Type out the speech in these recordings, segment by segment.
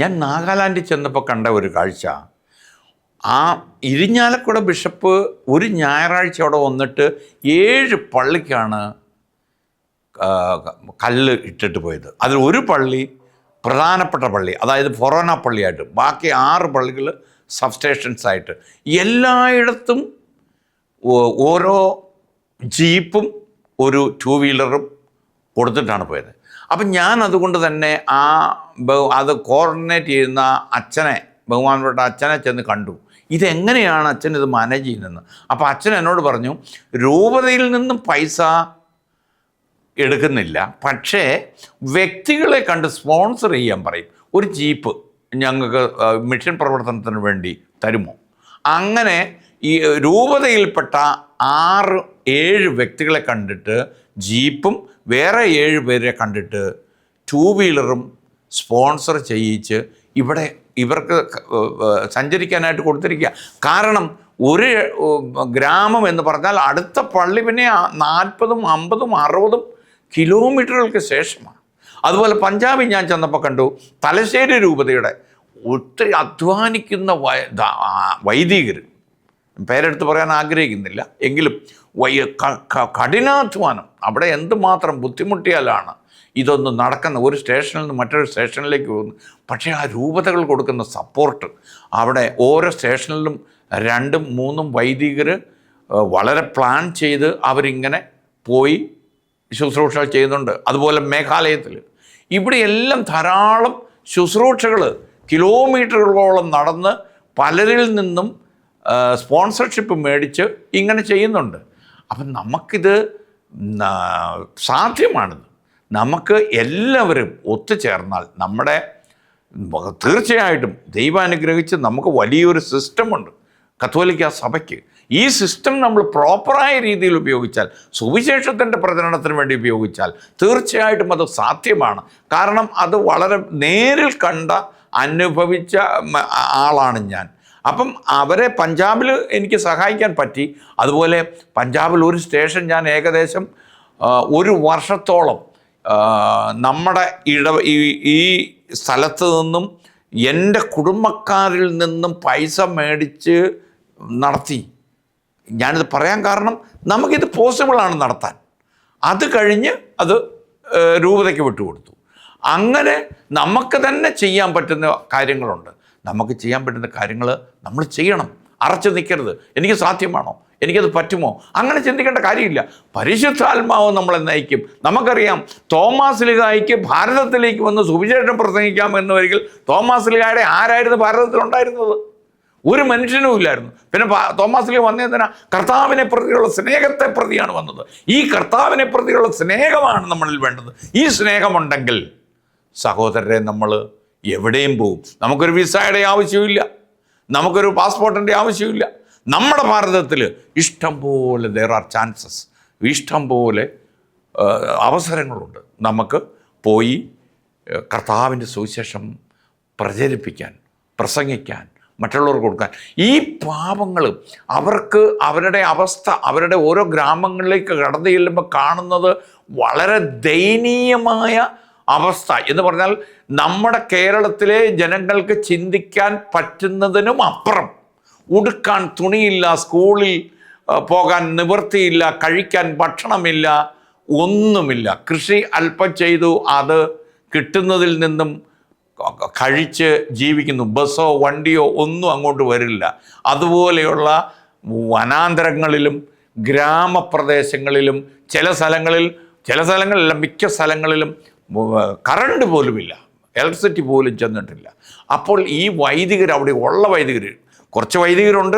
ഞാൻ നാഗാലാൻഡിൽ ചെന്നപ്പോൾ കണ്ട ഒരു കാഴ്ച. ആ ഇരിഞ്ഞാലക്കുട ബിഷപ്പ് ഒരു ഞായറാഴ്ച അവിടെ വന്നിട്ട് ഏഴ് പള്ളിക്കാണ് കല്ല് ഇട്ടിട്ട് പോയത്. അതിൽ ഒരു പള്ളി പ്രധാനപ്പെട്ട പള്ളി അതായത് ഫൊറോന പള്ളിയായിട്ട് ബാക്കി ആറ് പള്ളികൾ സബ്സ്റ്റേഷൻസ് ആയിട്ട്. എല്ലായിടത്തും ഓരോ ജീപ്പും ഒരു ടു വീലറും കൊടുത്തിട്ടാണ് പോയത്. അപ്പം ഞാൻ അതുകൊണ്ട് തന്നെ ആ അത് കോർഡിനേറ്റ് ചെയ്യുന്ന അച്ഛനെ ബഹുമാനപ്പെട്ട അച്ഛനെ ചെന്ന് കണ്ടു. ഇതെങ്ങനെയാണ് അച്ഛൻ ഇത് മാനേജ് ചെയ്യുന്നതെന്ന് അപ്പോൾ അച്ഛൻ എന്നോട് പറഞ്ഞു രൂപതയിൽ നിന്നും പൈസ എടുക്കുന്നില്ല. പക്ഷേ വ്യക്തികളെ കണ്ട് സ്പോൺസർ ചെയ്യാൻ പറയും. ഒരു ജീപ്പ് ഞങ്ങൾക്ക് മിഷൻ പ്രവർത്തനത്തിന് വേണ്ടി തരുമോ? അങ്ങനെ ഈ രൂപതയിൽപ്പെട്ട ആറ് ഏഴ് വ്യക്തികളെ കണ്ടിട്ട് ജീപ്പും വേറെ ഏഴ് പേരെ കണ്ടിട്ട് ടൂ വീലറും സ്പോൺസർ ചെയ്യിച്ച് ഇവിടെ ഇവർക്ക് സഞ്ചരിക്കാനായിട്ട് കൊടുത്തിരിക്കുക. കാരണം ഒരു ഗ്രാമം എന്ന് പറഞ്ഞാൽ അടുത്ത പള്ളി പിന്നെ നാൽപ്പതും അമ്പതും അറുപതും കിലോമീറ്ററുകൾക്ക് ശേഷമാണ്. അതുപോലെ പഞ്ചാബിൽ ഞാൻ ചെന്നപ്പോൾ കണ്ടു തലശ്ശേരി രൂപതയുടെ ഒത്തിരി അധ്വാനിക്കുന്ന വൈദികർ. പേരെടുത്ത് പറയാൻ ആഗ്രഹിക്കുന്നില്ല. എങ്കിലും കഠിനാധ്വാനം. അവിടെ എന്തുമാത്രം ബുദ്ധിമുട്ടിയാലാണ് ഇതൊന്ന് നടക്കുന്ന ഒരു സ്റ്റേഷനിൽ നിന്ന് മറ്റൊരു സ്റ്റേഷനിലേക്ക് പോകുന്നു. പക്ഷേ ആ രൂപതകൾ കൊടുക്കുന്ന സപ്പോർട്ട് അവിടെ ഓരോ സ്റ്റേഷനിലും രണ്ടും മൂന്നും വൈദികർ വളരെ പ്ലാൻ ചെയ്ത് അവരിങ്ങനെ പോയി ശുശ്രൂഷ ചെയ്യുന്നുണ്ട്. അതുപോലെ മേഘാലയത്തിൽ. ഇവിടെയെല്ലാം ധാരാളം ശുശ്രൂഷകൾ കിലോമീറ്ററുകളോളം നടന്ന് പലരിൽ നിന്നും സ്പോൺസർഷിപ്പ് മേടിച്ച് ഇങ്ങനെ ചെയ്യുന്നുണ്ട്. അപ്പം നമുക്കിത് സാധ്യമാണിത്. നമുക്ക് എല്ലാവരും ഒത്തുചേർന്നാൽ നമ്മുടെ തീർച്ചയായിട്ടും ദൈവം അനുഗ്രഹിച്ച് നമുക്ക് വലിയൊരു സിസ്റ്റമുണ്ട് കത്തോലിക്ക സഭയ്ക്ക്. ഈ സിസ്റ്റം നമ്മൾ പ്രോപ്പറായ രീതിയിൽ ഉപയോഗിച്ചാൽ സുവിശേഷത്തിന്റെ പ്രചരണത്തിന് വേണ്ടി ഉപയോഗിച്ചാൽ തീർച്ചയായിട്ടും അത് സാധ്യമാണ്. കാരണം അത് വളരെ നേരിൽ കണ്ട അനുഭവിച്ച ആളാണ് ഞാൻ. അപ്പം അവരെ പഞ്ചാബിൽ എനിക്ക് സഹായിക്കാൻ പറ്റി. അതുപോലെ പഞ്ചാബിൽ ഒരു സ്റ്റേഷൻ ഞാൻ ഏകദേശം ഒരു വർഷത്തോളം നമ്മുടെ ഇട ഈ സ്ഥലത്ത് നിന്നും എന്റെ കുടുംബക്കാരിൽ നിന്നും പൈസ മേടിച്ച് നടത്തി. ഞാനിത് പറയാൻ കാരണം നമുക്കിത് പോസിബിളാണ് നടത്താൻ. അത് കഴിഞ്ഞ് അത് രൂപതയ്ക്ക് വിട്ടുകൊടുത്തു. അങ്ങനെ നമുക്ക് തന്നെ ചെയ്യാൻ പറ്റുന്ന കാര്യങ്ങളുണ്ട്. നമുക്ക് ചെയ്യാൻ പറ്റുന്ന കാര്യങ്ങൾ നമ്മൾ ചെയ്യണം. അറച്ചു നിൽക്കരുത്. എനിക്ക് സാധ്യമാണോ? എനിക്കത് പറ്റുമോ? അങ്ങനെ ചിന്തിക്കേണ്ട കാര്യമില്ല. പരിശുദ്ധാത്മാവ് നമ്മളെ നയിക്കും. നമുക്കറിയാം തോമാസ് ലിഗായിക്ക് ഭാരതത്തിലേക്ക് വന്ന് സുവിശേഷം പ്രസംഗിക്കാം എന്ന് വരികിൽ തോമാസ് ലിഗായുടെ ആരായിരുന്നു ഭാരതത്തിലുണ്ടായിരുന്നത്? ഒരു മനുഷ്യനും ഇല്ലായിരുന്നു. പിന്നെ തോമസ് ലീ വന്നതിനാ കർത്താവിനെ പ്രതിയുള്ള സ്നേഹത്തെ പ്രതിയാണ് വന്നത്. ഈ കർത്താവിനെ പ്രതിയുള്ള സ്നേഹമാണ് നമ്മളിൽ വേണ്ടത്. ഈ സ്നേഹമുണ്ടെങ്കിൽ സഹോദരരെ നമ്മൾ എവിടെയും പോകും നമുക്കൊരു വിസയുടെ ആവശ്യമില്ല നമുക്കൊരു പാസ്പോർട്ടിന്റെ ആവശ്യമില്ല. നമ്മുടെ ഭാരതത്തിൽ ഇഷ്ടം പോലെ ദർ ആർ ചാൻസസ് ഇഷ്ടം പോലെ അവസരങ്ങളുണ്ട്. നമുക്ക് പോയി കർത്താവിന്റെ സുവിശേഷം പ്രചരിപ്പിക്കാൻ പ്രസംഗിക്കാൻ മറ്റുള്ളവർക്ക് കൊടുക്കാൻ. ഈ പാപങ്ങൾ അവർക്ക് അവരുടെ അവസ്ഥ അവരുടെ ഓരോ ഗ്രാമങ്ങളിലേക്ക് കടന്നു ചെല്ലുമ്പോൾ കാണുന്നത് വളരെ ദയനീയമായ അവസ്ഥ എന്ന് പറഞ്ഞാൽ നമ്മുടെ കേരളത്തിലെ ജനങ്ങൾക്ക് ചിന്തിക്കാൻ പറ്റുന്നതിനും അപ്പുറം. ഉടുക്കാൻ തുണിയില്ല സ്കൂളിൽ പോകാൻ നിവൃത്തിയില്ല കഴിക്കാൻ ഭക്ഷണമില്ല ഒന്നുമില്ല. കൃഷി അല്പം ചെയ്തു അത് കിട്ടുന്നതിൽ നിന്നും കഴിച്ച് ജീവിക്കുന്നു. ബസ്സോ വണ്ടിയോ ഒന്നും അങ്ങോട്ട് വരില്ല. അതുപോലെയുള്ള വനാന്തരങ്ങളിലും ഗ്രാമപ്രദേശങ്ങളിലും ചില സ്ഥലങ്ങളിൽ ചില സ്ഥലങ്ങളിലല്ല മിക്ക സ്ഥലങ്ങളിലും കറണ്ട് പോലുമില്ല. ഇലക്ട്രിസിറ്റി പോലും ചെന്നിട്ടില്ല. അപ്പോൾ ഈ വൈദികർ അവിടെ ഉള്ള വൈദികർ കുറച്ച് വൈദികരുണ്ട്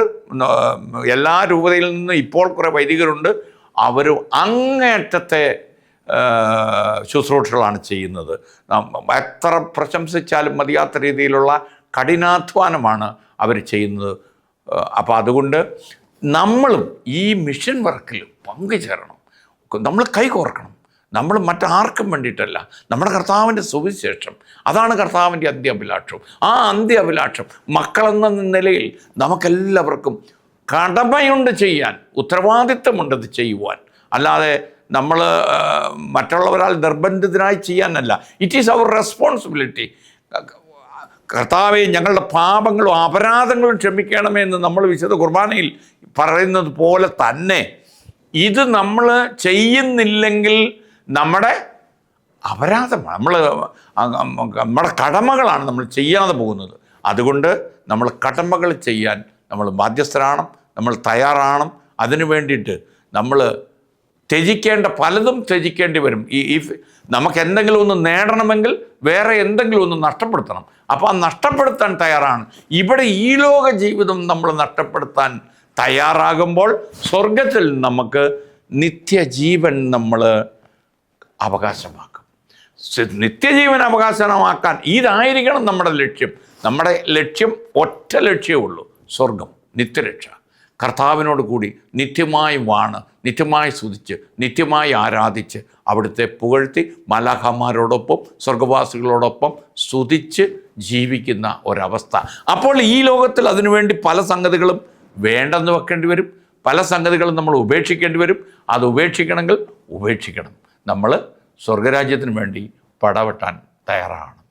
എല്ലാ രൂപതയിൽ നിന്ന് ഇപ്പോൾ കുറേ വൈദികരുണ്ട്. അവർ അങ്ങേറ്റത്തെ ശുശ്രൂഷകളാണ് ചെയ്യുന്നത്. എത്ര പ്രശംസിച്ചാലും മതിയാത്ത രീതിയിലുള്ള കഠിനാധ്വാനമാണ് അവർ ചെയ്യുന്നത്. അപ്പോൾ അതുകൊണ്ട് നമ്മളും ഈ മിഷൻ വർക്കിൽ പങ്കുചേരണം. നമ്മൾ കൈകോർക്കണം. നമ്മൾ മറ്റാർക്കും വേണ്ടിയിട്ടല്ല. നമ്മുടെ കർത്താവിന്റെ സുവിശേഷം. അതാണ് കർത്താവിന്റെ അന്ത്യാഭിലാഷം. ആ അന്ത്യാഭിലാഷം മക്കളെന്ന നിലയിൽ നമുക്കെല്ലാവർക്കും കടമയുണ്ട് ചെയ്യാൻ ഉത്തരവാദിത്തമുണ്ട് ചെയ്യുവാൻ. അല്ലാതെ നമ്മൾ മറ്റുള്ളവരാൽ നിർബന്ധിതനായി ചെയ്യാനല്ല. ഇറ്റ് ഈസ് അവർ റെസ്പോൺസിബിലിറ്റി കർത്താവെ ഞങ്ങളുടെ പാപങ്ങളും അപരാധങ്ങളും ക്ഷമിക്കണമേ എന്ന് നമ്മൾ വിശുദ്ധ കുർബാനയിൽ പറയുന്നത് പോലെ തന്നെ. ഇത് നമ്മൾ ചെയ്യുന്നില്ലെങ്കിൽ നമ്മുടെ അപരാധമാണ് നമ്മൾ നമ്മുടെ കടമകളാണ് നമ്മൾ ചെയ്യാതെ പോകുന്നത്. അതുകൊണ്ട് നമ്മൾ കടമകൾ ചെയ്യാൻ നമ്മൾ ബാധ്യസ്ഥരാണ് നമ്മൾ തയ്യാറാണ് അതിനു വേണ്ടിയിട്ട് നമ്മൾ ത്യജിക്കേണ്ട പലതും ത്യജിക്കേണ്ടി വരും. ഈ ഈ നമുക്ക് എന്തെങ്കിലും ഒന്ന് നേടണമെങ്കിൽ വേറെ എന്തെങ്കിലും ഒന്ന് നഷ്ടപ്പെടുത്തണം. അപ്പോൾ ആ നഷ്ടപ്പെടുത്താൻ തയ്യാറാണ്. ഇവിടെ ഈ ലോക ജീവിതം നമ്മൾ നഷ്ടപ്പെടുത്താൻ തയ്യാറാകുമ്പോൾ സ്വർഗത്തിൽ നമുക്ക് നിത്യജീവൻ നമ്മൾ അവകാശമാക്കും. നിത്യജീവൻ അവകാശമാക്കാൻ ഇതായിരിക്കണം നമ്മുടെ ലക്ഷ്യം. നമ്മുടെ ലക്ഷ്യം ഒറ്റ ലക്ഷ്യമേ ഉള്ളൂ സ്വർഗം നിത്യരക്ഷ. കർത്താവിനോട് കൂടി നിത്യമായി വാണ് നിത്യമായി സ്തുതിച്ച് നിത്യമായി ആരാധിച്ച് അവിടുത്തെ പുകഴ്ത്തി മലാഹമാരോടൊപ്പം സ്വർഗവാസികളോടൊപ്പം സ്തുതിച്ച് ജീവിക്കുന്ന ഒരവസ്ഥ. അപ്പോൾ ഈ ലോകത്തിൽ അതിനുവേണ്ടി പല സംഗതികളും വേണ്ടെന്ന് വെക്കേണ്ടി വരും. പല സംഗതികളും നമ്മൾ ഉപേക്ഷിക്കേണ്ടി വരും. അത് ഉപേക്ഷിക്കണമെങ്കിൽ ഉപേക്ഷിക്കണം. നമ്മൾ സ്വർഗരാജ്യത്തിന് വേണ്ടി പടവെട്ടാൻ തയ്യാറാണ്.